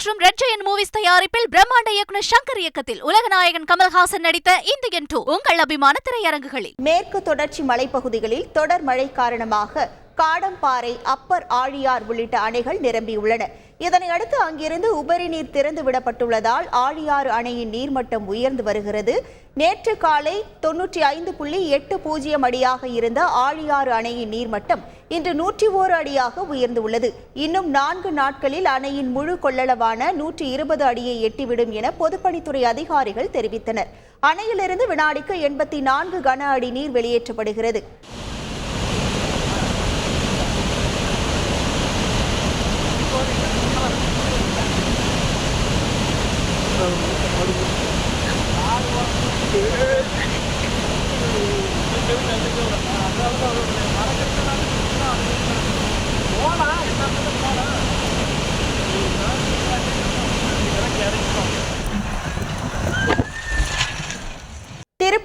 மற்றும் red Jayan movies தயாரிப்பில் பிரம்மாண்ட இயக்குனர் சங்கர் இயக்கத்தில் உலகநாயகன் கமல்ஹாசன் நடித்த இந்தியன் டூ உங்கள் அபிமான திரையரங்குகளில். மேற்கு தொடர்ச்சி மலைப்பகுதிகளில் தொடர் மழை காரணமாக காடம்பாறை அப்பர் ஆழியார் உள்ளிட்ட அணைகள் நிரம்பியுள்ளன. இதனை அடுத்து அங்கிருந்து உபரி நீர் திறந்து விடப்பட்டுள்ளதால் ஆழியாறு அணையின் நீர்மட்டம் உயர்ந்து வருகிறது. நேற்று காலை தொன்னூற்றி ஐந்து புள்ளி எட்டு பூஜ்ஜியம் அடியாக இருந்த ஆழியாறு அணையின் நீர்மட்டம் இன்று நூற்றி ஓரு அடியாக உயர்ந்துள்ளது. இன்னும் நான்கு நாட்களில் அணையின் முழு கொள்ளளவான நூற்றி இருபது அடியை எட்டிவிடும் என பொதுப்பணித்துறை அதிகாரிகள் தெரிவித்தனர். அணையிலிருந்து வினாடிக்கு எண்பத்தி நான்கு கன அடி நீர் வெளியேற்றப்படுகிறது.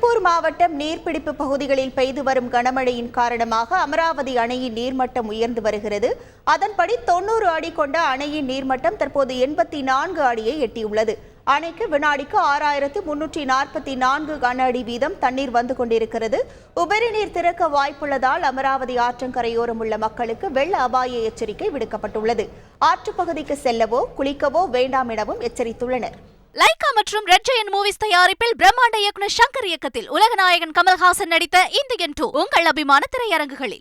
திருப்பூர் மாவட்டம் நீர்பிடிப்பு பகுதிகளில் பெய்து வரும் கனமழையின் காரணமாக அமராவதி அணையின் நீர்மட்டம் உயர்ந்து வருகிறது. அதன்படி தொண்ணூறு அடி கொண்ட அணையின் நீர்மட்டம் தற்போது எண்பத்தி நான்கு அடியை எட்டியுள்ளது. அணைக்கு வினாடிக்கு ஆறாயிரத்து முன்னூற்றி நாற்பத்தி நான்கு கன அடி வீதம் தண்ணீர் வந்து கொண்டிருக்கிறது. உபரி நீர் திறக்க வாய்ப்புள்ளதால் அமராவதி ஆற்றங்கரையோரம் உள்ள மக்களுக்கு வெள்ள அபாய எச்சரிக்கை விடுக்கப்பட்டுள்ளது. ஆற்றுப்பகுதிக்கு செல்லவோ குளிக்கவோ வேண்டாம் எனவும் எச்சரித்துள்ளனர். லைகா மற்றும் ரெட் ஜெயன் மூவிஸ் தயாரிப்பில் பிரம்மாண்ட இயக்குனர் சங்கர் இயக்கத்தில் உலகநாயகன் கமல்ஹாசன் நடித்த இந்தியன் டூ உங்கள் அபிமான திரையரங்குகளில்.